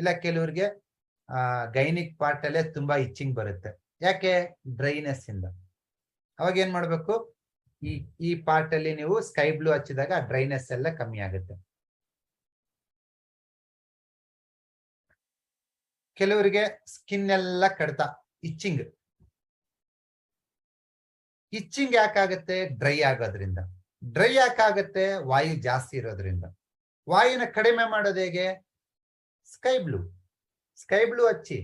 ಇಲ್ಲ ಕೆಲವ್ರಿಗೆ, ಆ ಗೈನಿಕ್ ಪಾರ್ಟ್ ಅಲ್ಲೇ ತುಂಬಾ ಇಚ್ಚಿಂಗ್ ಬರುತ್ತೆ. ಯಾಕೆ? ಡ್ರೈನೆಸ್ ಇಂದ. ಅವಾಗ ಏನ್ ಮಾಡ್ಬೇಕು? ಈ ಈ ಪಾರ್ಟ್ ಅಲ್ಲಿ ನೀವು ಸ್ಕೈ ಬ್ಲೂ ಹಚ್ಚಿದಾಗ ಡ್ರೈನೆಸ್ ಎಲ್ಲ ಕಮ್ಮಿ ಆಗುತ್ತೆ. ಕೆಲವರಿಗೆ ಸ್ಕಿನ್ ಎಲ್ಲ ಕಡ್ತ ಇಚ್ಚಿಂಗ್ ಇಚ್ಚಿಂಗ್ ಯಾಕಾಗತ್ತೆ? ಡ್ರೈ ಆಗೋದ್ರಿಂದ. ಡ್ರೈ ಯಾಕಾಗತ್ತೆ? ವಾಯು ಜಾಸ್ತಿ ಇರೋದ್ರಿಂದ. ವಾಯುನ ಕಡಿಮೆ ಮಾಡೋದು ಹೇಗೆ? ಸ್ಕೈ ಬ್ಲೂ ಸ್ಕೈ ಬ್ಲೂ ಹಚ್ಚಿ.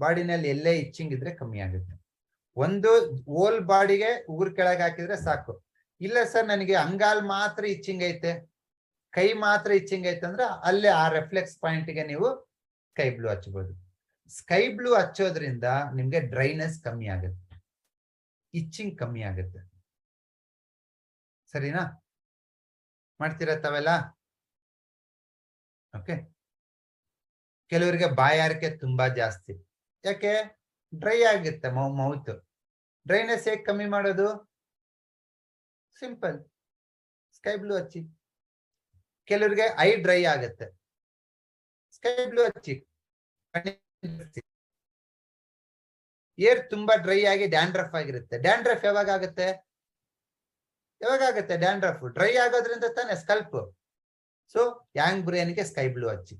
ಬಾಡಿನಲ್ಲಿ ಎಲ್ಲೇ ಇಚ್ಚಿಂಗ್ ಇದ್ರೆ ಕಮ್ಮಿ ಆಗುತ್ತೆ. ಒಂದು ಓಲ್ ಬಾಡಿಗೆ ಉಗುರು ಕೆಳಗೆ ಹಾಕಿದ್ರೆ ಸಾಕು. ಇಲ್ಲ ಸರ್ ನನಗೆ ಅಂಗಾಲ್ ಮಾತ್ರ ಇಚ್ಚಿಂಗ್ ಐತೆ. ಕೈ ಮಾತ್ರ ಇಚ್ಚಿಂಗ್ ಐತೆ ಅಂದ್ರೆ ಅಲ್ಲೇ ಆ ರೆಫ್ಲೆಕ್ಸ್ ಪಾಯಿಂಟ್ಗೆ ನೀವು ಸ್ಕೈ ಬ್ಲೂ ಹಚ್ಬೋದು. ಸ್ಕೈ ಬ್ಲೂ ಹಚ್ಚೋದ್ರಿಂದ ನಿಮ್ಗೆ ಡ್ರೈನೆಸ್ ಕಮ್ಮಿ ಆಗುತ್ತೆ. ಇಚ್ಚಿಂಗ್ ಕಮ್ಮಿ ಆಗುತ್ತೆ. ಸರಿನಾ? ಮಾಡ್ತೀರಾ ತಾವೆಲ್ಲ? ಓಕೆ ಕೆಲವರಿಗೆ ಬಾಯಾರಿಕೆ ತುಂಬಾ ಜಾಸ್ತಿ. ಯಾಕೆ? ಡ್ರೈ ಆಗುತ್ತೆ ಮೌ, ಮೌತ್. ಡ್ರೈನೆಸ್ ಹೇಗೆ ಕಮ್ಮಿ ಮಾಡೋದು? ಸಿಂಪಲ್. ಸ್ಕೈ ಬ್ಲೂ ಹಚ್ಚಿ ಕೆಲವರಿಗೆ ಐ ಡ್ರೈ ಆಗುತ್ತೆ. ಸ್ಕೈ ಬ್ಲೂ ಹಚ್ಚಿ ಏರ್ ತುಂಬಾ ಡ್ರೈ ಆಗಿ ಡ್ಯಾಂಡ್ರಫ್ ಆಗಿರುತ್ತೆ. ಡ್ಯಾಂಡ್ರಫ್ ಯಾವಾಗ ಆಗುತ್ತೆ? ಯಾವಾಗ ಆಗುತ್ತೆ? ಡ್ಯಾಂಡ್ರಫ್. ಡ್ರೈ ಆಗೋದ್ರಿಂದ ತಾನೆ ಸ್ಕಲ್ಪ್. ಸೊ, ಯಾಂಗ್ ಬ್ರೇನ್ಗೆ ಸ್ಕೈ ಬ್ಲೂ ಹಚ್ಚಿ